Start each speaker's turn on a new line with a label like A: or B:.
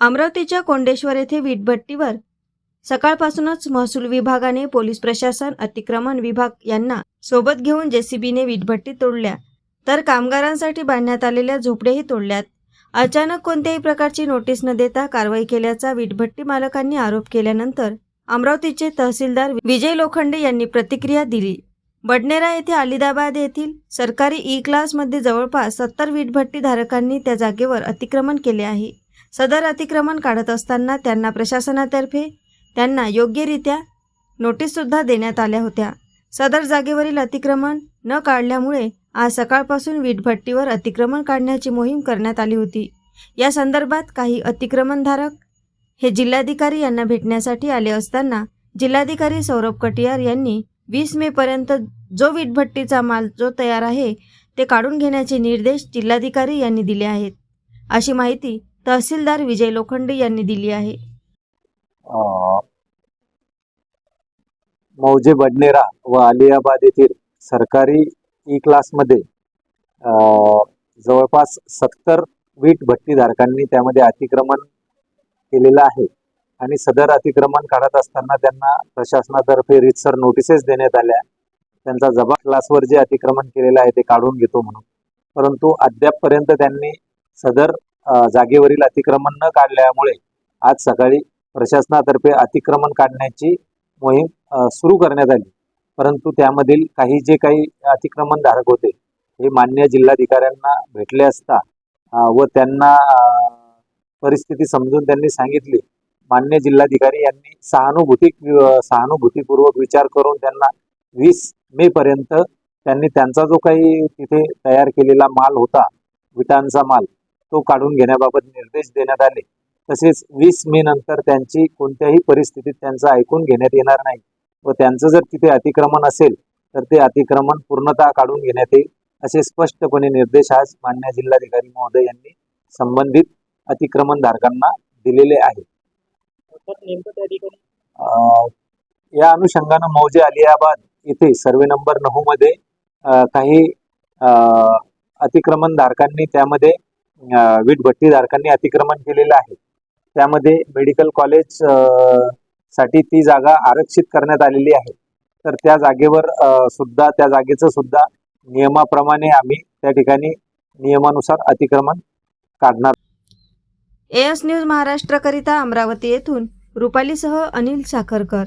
A: अमरावतीच्या कोंडेश्वर येथे वीटभट्टीवर सकाळपासूनच महसूल विभागाने पोलीस प्रशासन अतिक्रमण विभाग यांना सोबत घेऊन जेसीबीने वीटभट्टी तोडल्या. तर कामगारांसाठी बांधण्यात आलेल्या झोपडेही तोडल्यात. अचानक कोणत्याही प्रकारची नोटीस न देता कारवाई केल्याचा वीटभट्टी मालकांनी आरोप केल्यानंतर अमरावतीचे तहसीलदार विजय लोखंडे यांनी प्रतिक्रिया दिली. बडनेरा येथे अलिदाबाद येथील सरकारी ई क्लासमध्ये जवळपास सत्तर वीटभट्टी धारकांनी त्या जागेवर अतिक्रमण केले आहे. सदर अतिक्रमण काढत असताना त्यांना प्रशासनातर्फे त्यांना योग्यरित्या नोटीससुद्धा देण्यात आल्या होत्या. सदर जागेवरील अतिक्रमण न काढल्यामुळे आज सकाळपासून वीटभट्टीवर अतिक्रमण काढण्याची मोहीम करण्यात आली होती. या संदर्भात काही अतिक्रमणधारक हे जिल्हाधिकारी यांना भेटण्यासाठी आले असताना जिल्हाधिकारी सौरभ कटियार यांनी वीस मेपर्यंत जो वीटभट्टीचा माल जो तयार आहे ते काढून घेण्याचे निर्देश जिल्हाधिकारी यांनी दिले आहेत. अशी माहिती तहसीलदार विजय लोखंडे यांनी दिली आहे.
B: मौजे बडनेरा व अलियाबाद येथील सरकारी ई क्लासमध्ये मध्ये जवळपास सत्तर वीट भट्टीधारकांनी त्यामध्ये अतिक्रमण केलेलं आहे आणि सदर अतिक्रमण काढत असताना त्यांना प्रशासनातर्फे रितसर नोटिसेस देण्यात आल्या. त्यांचा जबा क्लासवर जे अतिक्रमण केलेलं आहे ते काढून घेतो म्हणून. परंतु अद्यापपर्यंत त्यांनी सदर जागेवरील अतिक्रमण न काढल्यामुळे आज सकाळी प्रशासनातर्फे अतिक्रमण काढण्याची मोहीम सुरू करण्यात आली. परंतु त्यामधील काही जे काही अतिक्रमण धारक होते हे मान्य जिल्हाधिकाऱ्यांना भेटले असता व त्यांना परिस्थिती समजून त्यांनी सांगितली. मान्य जिल्हाधिकारी यांनी सहानुभूती सहानुभूतीपूर्वक विचार करून त्यांना वीस मे पर्यंत त्यांनी त्यांचा जो काही तिथे तयार केलेला माल होता विटांचा माल तो काढून घेण्याबाबत निर्देश देण्यात आले. तसेच वीस मे नंतर त्यांची कोणत्याही परिस्थितीत त्यांचं ऐकून घेण्यात येणार नाही व त्यांचं जर तिथे अतिक्रमण असेल तर ते अतिक्रमण पूर्णतः काढून घेण्यात येईल असे स्पष्टपणे निर्देश आज मान्य जिल्हाधिकारी महोदय यांनी संबंधित अतिक्रमण धारकांना दिलेले आहेत. या अनुषंगानं मौजे अलियाबाद येथे सर्वे नंबर नऊ मध्ये काही अं, अतिक्रमण धारकांनी त्यामध्ये वीट भट्टीधारकांनी अतिक्रमण केलेलं आहे. त्यामध्ये मेडिकल कॉलेजसाठी ती जागा आरक्षित करण्यात आलेली आहे. तर त्या जागेवर सुद्धा त्या जागेचं सुद्धा नियमाप्रमाणे आम्ही त्या ठिकाणी नियमानुसार अतिक्रमण काढणार.
A: एएस न्यूज महाराष्ट्रकरिता अमरावती येथून रुपालीसह अनिल साखरकर.